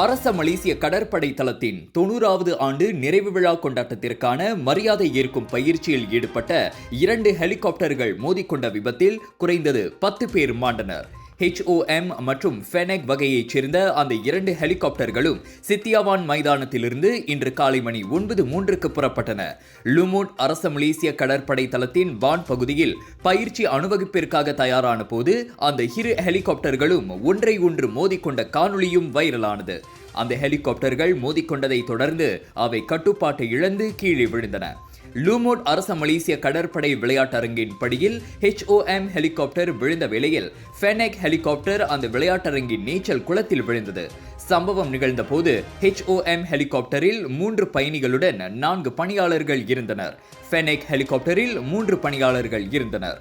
அரச மலேசிய கடற்படை தளத்தின் தொண்ணூறாவது ஆண்டு நிறைவு விழா கொண்டாட்டத்திற்கான மரியாதை ஏற்கும் பயிற்சியில் ஈடுபட்ட இரண்டு ஹெலிகாப்டர்கள் மோதிக்கொண்ட விபத்தில் குறைந்தது பத்து பேர் மாண்டனர். ஹெச்ஓஎம் மற்றும் ஃபெனெக் வகையைச் சேர்ந்த அந்த இரண்டு ஹெலிகாப்டர்களும் சித்தியாவான் மைதானத்திலிருந்து இன்று காலை மணி ஒன்பது மூன்றுக்கு புறப்பட்டன. லுமுட் அரச மலேசிய கடற்படை தளத்தின் வான் பகுதியில் பயிற்சி அணுவகுப்பிற்காக தயாரான போது அந்த இரு ஹெலிகாப்டர்களும் ஒன்றை ஒன்று மோதிக்கொண்ட காணொளியும் வைரலானது. அந்த ஹெலிகாப்டர்கள் மோதிக்கொண்டதை தொடர்ந்து அவை கட்டுப்பாட்டை இழந்து கீழே விழுந்தன. லூமோட் அரச மலேசிய கடற்படை விளையாட்டரங்கின் படியில் ஹெச்ஓஎம் ஹெலிகாப்டர் விழுந்த வேளையில் ஃபெனெக் ஹெலிகாப்டர் அந்த விளையாட்டரங்கின் நீச்சல் குளத்தில் விழுந்தது. சம்பவம் நிகழ்ந்த போது ஹெச்ஓஎம் ஹெலிகாப்டரில் மூன்று பயணிகளுடன் நான்கு பணியாளர்கள் இருந்தனர். ஃபெனெக் ஹெலிகாப்டரில் மூன்று பணியாளர்கள் இருந்தனர்.